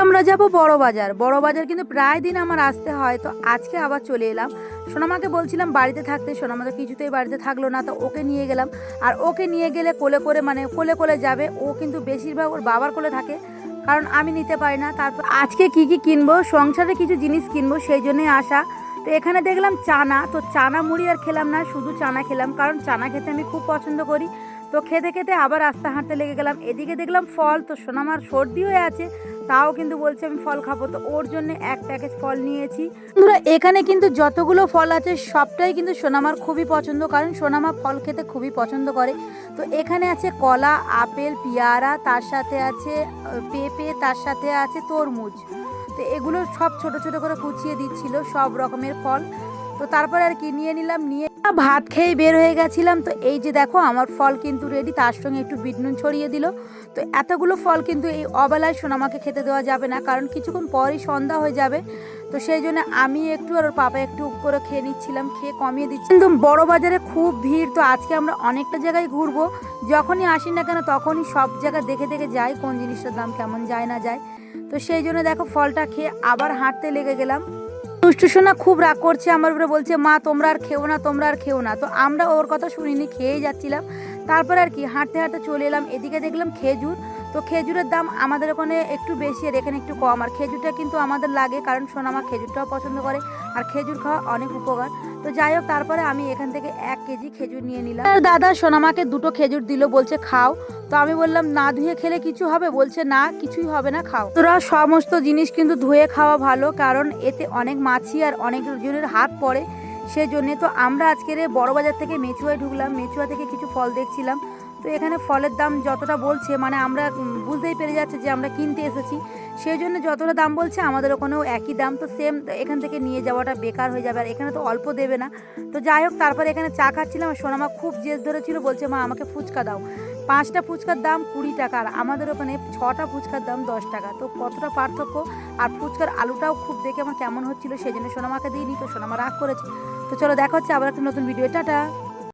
আমরা যাব বড় বাজার। বড় বাজার কিন্তু প্রায় দিন আমার আসতে হয়। তো আজকে আবার চলে এলাম। সোনামাকে বলছিলাম, বাড়িতে থাকতে। সোনামা তো কিছুতেই বাড়িতে থাকল না। তো ওকে নিয়ে গেলাম। আর ওকে নিয়ে গেলে কোলে করে মানে কোলে কোলে যাবে। ও কিন্তু বেশিরভাগ ওর বাবার কোলে থাকে। কারণ আমি নিতে পারি না। তারপর আজকে কি কি কিনবো? সংসারে কিছু জিনিস কিনবো, সেই জন্যই আসা। তো এখানে দেখলাম চানা। তো চানা মুড়ি আর খেলাম না। শুধু চানা খেলাম। কারণ চানা খেতে আমি খুব পছন্দ করি। তো খেতে খেতে আবার রাস্তা হাঁটতে লেগে গেলাম। এদিকে দেখলাম ফল, তো সোনামার সর্দি হয়ে আছে, তাও কিন্তু বলছে আমি ফল খাব। তো ওর জন্য এক প্যাকেজ ফল নিয়েছি। বন্ধুরা, এখানে কিন্তু যতগুলো ফল আছে, সবটাই কিন্তু সোনামার খুবই পছন্দ, কারণ সোনামা ফল খেতে খুবই পছন্দ করে। তো এখানে আছে কলা, আপেল, পেয়ারা, তার সাথে আছে পেঁপে, তার সাথে আছে তরমুজ। তো এগুলো সব ছোট ছোট করে কুচিয়ে দিচ্ছিল, সব রকমের ফল। তো তারপরে আর কি, নিয়ে নিলাম, নিয়ে ভাত খেয়ে বের হয়ে গেছিলাম। তো এই যে দেখো, আমার ফল কিন্তু রেডি তার সঙ্গে একটু বিট নুন ছড়িয়ে দিল। তো এতগুলো ফল কিন্তু এই অবেলায় সোনামাকে খেতে দেওয়া যাবে না, কারণ কিছুক্ষণ পরই সন্ধ্যা হয়ে যাবে। তো সেই জন্য আমি একটু আর পাপা একটু করে খেয়ে নিচ্ছিলাম, খেয়ে কমিয়ে দিচ্ছি। কিন্তু বড় বাজারে খুব ভিড়, তো আজকে আমরা অনেকটা জায়গায় ঘুরবো। যখনই আসি না কেন, তখনই সব জায়গা দেখে দেখে যাই, কোন জিনিসটার দাম কেমন যায় না যায়। তো সেই জন্য দেখো, ফলটা খেয়ে আবার হাঁটতে লেগে গেলাম। দুষ্টু সোনা খুব রাগ করছে, আমার উপরে বলছে, মা, তোমরা আর খেও না, তোমরা আর খেও না। তো আমরা ওর কথা শুনিনি, খেয়েই যাচ্ছিলাম। তারপর আর কি, হাঁটতে হাঁটতে চলে এলাম, এদিকে দেখলাম খেজুর। তো খেজুরের দাম আমাদের ওখানে একটু বেশি, আর এখানে একটু কম। আর খেজুরটা কিন্তু আমাদের লাগে, কারণ সোনামা খেজুরটাও পছন্দ করে। আর খেজুর খাওয়া অনেক উপকার। তো যাই হোক, তারপরে আমি এখান থেকে এক কেজি খেজুর নিয়ে নিলাম। আর দাদা, সোনামাকে দুটো খেজুর দিল, বলছে খাও। তো আমি বললাম, না, ধুয়ে খেলে কিছু হবে? বলছে, না, কিছুই হবে না, খাও। তোরা সমস্ত জিনিস কিন্তু ধুয়ে খাওয়া ভালো, কারণ এতে অনেক মাছি আর অনেক জনের হাত পড়ে। সেই জন্যে তো আমরা আজকের বড়বাজার বড় বাজার থেকে মেচুয়ায় ঢুকলাম। মেচুয়া থেকে কিছু ফল দেখছিলাম। তো এখানে ফলের দাম যতটা বলছে মানে আমরা বুঝতেই পেরে যাচ্ছে যে আমরা কিনতে এসেছি। সেই জন্য যতটা দাম বলছে, আমাদের ওখানেও একই দাম। তো সেম এখান থেকে নিয়ে যাওয়াটা বেকার হয়ে যাবে, আর এখানে তো অল্প দেবে না। তো যাই হোক, তারপরে এখানে চা খাচ্ছিলাম। সোনামা খুব জেদ ধরেছিল, বলছে, মা, আমাকে ফুচকা দাও। পাঁচটা ফুচকার দাম কুড়ি টাকা, আর আমাদের ওখানে ছটা ফুচকার দাম দশ টাকা। তো কতটা পার্থক্য? আর ফুচকার আলুটাও খুব দেখে আমার কেমন হচ্ছিল, সেই জন্য সোনামাকে দিইনি। তো সোনামা রাগ করেছে। তো চলো দেখা হচ্ছে আবার একটা নতুন ভিডিও টাটা!